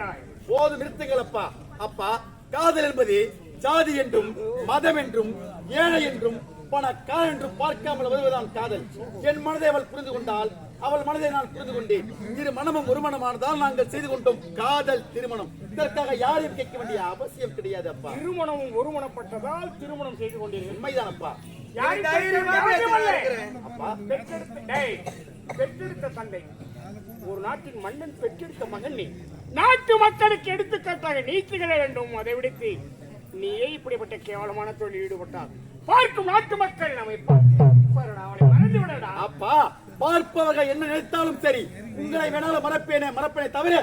சொல்லுகின்றாய் போதும் நிறுத்துங்கள் அப்பா அப்பா காதல் என்பது ஜாதி என்றும் மதம் என்றும் ஏழை என்றும் பணக்கார என்றும் பார்க்காமல் வருவதுதான் காதல். என் மனதை அவள் புரிந்து கொண்டால் அவள் மனதை நான் புரிந்து கொண்டேன். இரு மனமும் ஒரு மனமானதால் நாங்கள் செய்து கொண்டோம் காதல் திருமணம். இதற்காக யாரையும் கேட்க வேண்டிய அவசியம் கிடையாது அப்பா திருமணமும் ஒருமணப்பட்டதால் திருமணம் செய்து கொண்டீர்கள். உண்மைதான் அப்பா. அப்பா பெற்றெடுத்த தந்தை ஒரு நாட்டின் மன்னன் பெற்றெடுத்த மகன் நீ. நாட்டு மக்களுக்கு எடுத்துக்காட்டாக நீ திகழ வேண்டும் அதை விடுத்து. நீயே இப்படிப்பட்ட கேவலமான தொழில் ஈடுபட்டால் பார்க்கும் நாட்டு மக்கள் நம்மை பார்ப்பாரடா, அவனை மறந்து விடடா அப்பா பார்ப்பவர்கள் என்ன நினைத்தாலும் சரி. உங்களை வேணாலும் மறப்பேனே மறப்பேனே தவிர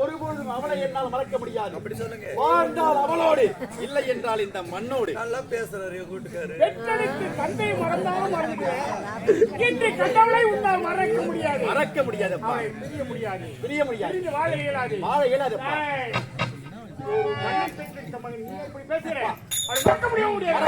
ஒருபொழுதும் அவளை என்னால் மறக்க முடியாது. அப்படி சொல்லுங்க. வாழ்ந்தால் அவளோடு இல்லை என்றால் இந்த மண்ணோடு. நல்லா பேசுறாரு என் கூட்டுக்காரு. பெற்றெடுத்து தந்தை மறந்தாலும் மறந்துடுவேன் இன்று கண்டவளை உன்னால் மறக்க முடியாது. மறக்க முடியாதப்பா. அவளை பிரிய முடியாது. பிரிய முடியாது. வாழ இயலாது. வாழ ஒரு மன்னன் பெற்றெடுத்த மகன் நீ இப்படி பேசுற? அவளை மறக்க முடிய முடியாது.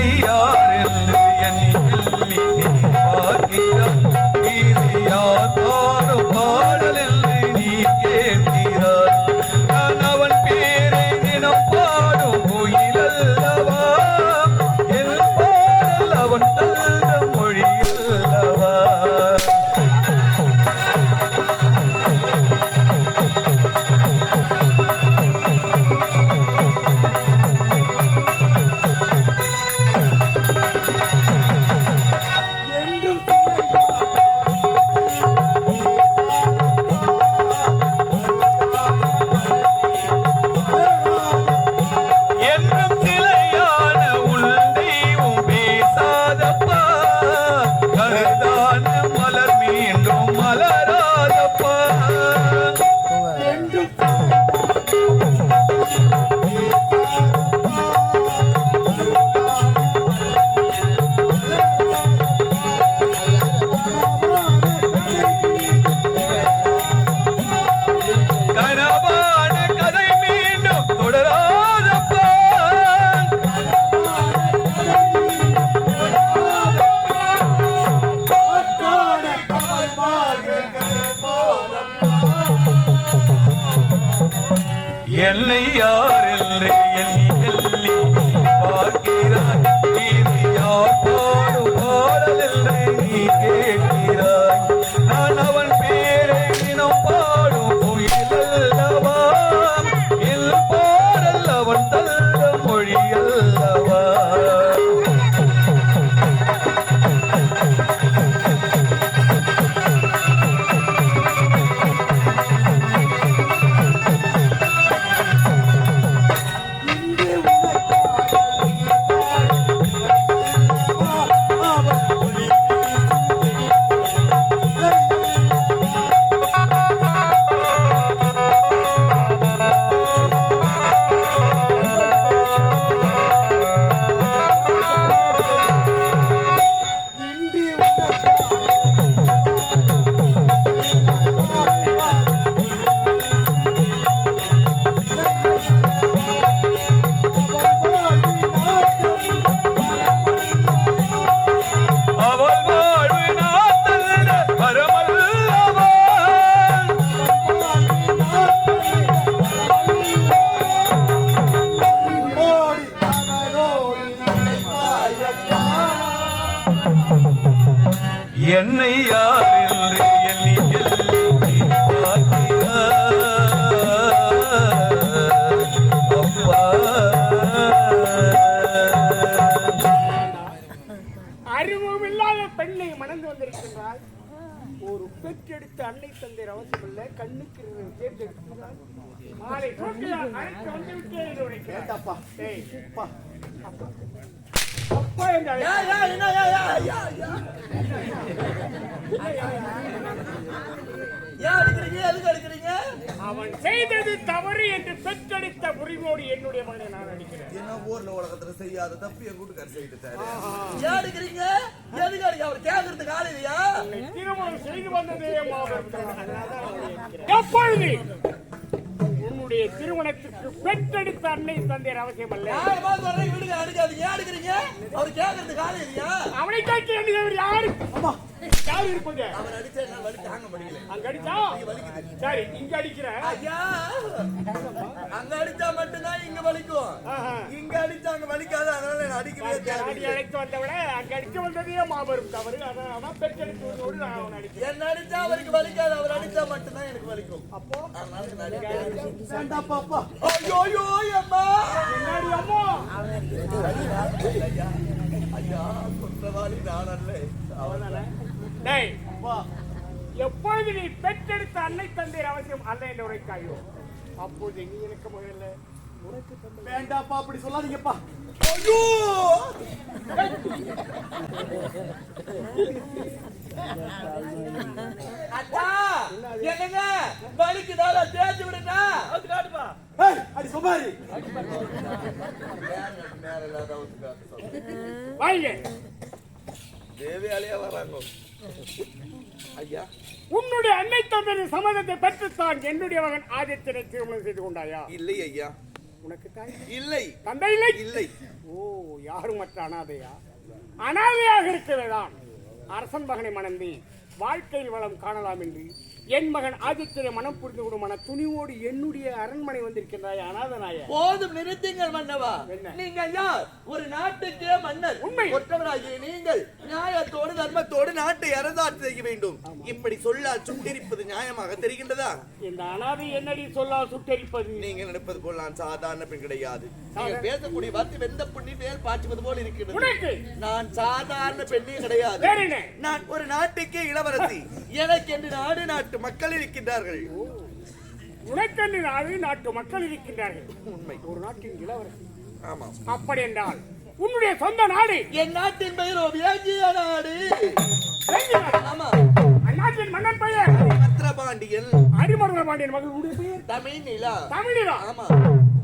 என்னை என்னை அவன் செய்தது தவறு என்று பெற்றெடுத்த உரிமையோடு என்னுடைய மகனை நான் அடிக்கிறேன். என்ன ஊர்ல உலகத்துல செய்யாத தப்பு என் கூட்டுக்கார செய்துட்டாரு. ஏன் அடிக்கிறீங்க? எதுக்கு அடிக்க? அவர் கேக்குறதுக்கு ஆள் இல்லையா? திருமணம் செய்து வந்ததே. எப்பொழுது உன்னுடைய திருமணத்திற்கு பெற்றெடுத்த அன்னை தந்தையர் அவசியம் அல்ல ஏன் அடிக்கிறீங்க அவர் கேக்குறதுக்கு ஆள் இல்லையா அவனை கேட்க வேண்டியவர் யாரு? யாரு இருப்பது அவர் அடிச்சா என்ன? வலி தாங்க முடியல. அங்க அடிச்சா? சரி இங்க அடிக்கிற ஐயா! அங்க அடிச்சா மட்டும்தான் இங்க வலிக்கும். இங்க அடிச்சா அங்க வலிக்காது அதனால நான் அடிக்கவே அழைத்து வந்தவள அங்க அடிக்க வந்ததே மாபெரும் தவறு. அதான் நான் அவனை அடிக்கிறேன். என்ன அடிச்சா அவருக்கு வலிக்காது அவர் அடிச்சா மட்டும்தான் எனக்கு வலிக்கும். அப்போ? அதனால நான் அடிக்கிறேன். வேண்டாப்பா, அப்பா. ஐயோ ஐயோ அம்மா! என்னடி அம்மா? எப்பொழுது நீ பெற்றெடுத்த அன்னை தந்தையர் அவசியம் அல்ல என்று உரைக்காயோ அப்போது நீ எனக்கு முதல்ல தந்தை வேண்டாப்பா அப்படி சொல்லாதீங்கப்பா. ஐயோ! அண்ணா என்னங்க? வலிக்குதால தேய்ச்சி விடுங்க. சொல்ல. வாங்க தேவையாலேயே வராங்க. ஐயா. உன்னுடைய அன்னை தந்தையின் சம்மதத்தை பெற்றுத்தான் என்னுடைய மகன் ஆதித்யனை திருமணம் செய்து கொண்டாயா? இல்லை ஐயா. உனக்கு தாய்? இல்லை. தந்தை இல்லை? இல்லை. ஓ யாரும் மற்ற அனாதையா? அனாதையாக இருக்கவேதான் அரசன் மகனை மணந்தி வாழ்க்கையில் வளம் காணலாம் என்று என் மகன் ஆதித்யனை மனம் புரிந்து கொடும் மன துணிவோடு என்னுடைய அரண்மனை வந்திருக்கின்றாய் அனாதனாய. போதும் நிறுத்துங்கள் மன்னவா? நீங்கள் யார்? ஒரு நாட்டுக்கே மன்னர். உண்மை. ஒற்றவராகிய நீங்கள் நியாயத்தோடு தர்மத்தோடு நாட்டை அரசாட்சி செய்ய வேண்டும். இப்படி சொல்லால் சுட்டெரிப்பது நியாயமாக தெரிகின்றதா? இந்த அனாதை என்னடி சொல்லால் சுட்டரிப்பது? நீங்க நினைப்பது போல் நான் சாதாரண பெண் கிடையாது. பேசக்கூடிய வார்த்தை வெந்த புண்ணி வேல் பாய்ச்சுவது போல் இருக்கிறது. நான் சாதாரண பெண்ணே கிடையாது. நான் ஒரு நாட்டுக்கே இளவரசி. எனக்கு என்று நாடு நாட்டு மக்கள் இருக்கின்றார்கள். உனக்கென்று நாடு நாட்டு மக்கள் இருக்கின்றார்கள். உண்மை. ஒரு நாட்டின் இளவரசி. ஆமாம் அப்படி என்றால் உன்னுடைய சொந்த நாடு. என் நாட்டின் பெயரோ வியாகிய நாடு. ஆமா. அந்நாட்டின் மன்னன் பெயர். பத்திரபாண்டியன் அரிமர்த பாண்டியன் மகள் உன்னுடைய பெயர். தமிழ் நிலா தமிழிலா. ஆமா.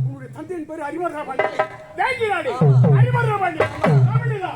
உன்னுடைய தந்தையின் பேர் அரிமர்த பாண்டியன் வேங்கி நாடு. அரிமர்த பாண்டியன் தமிழிலா.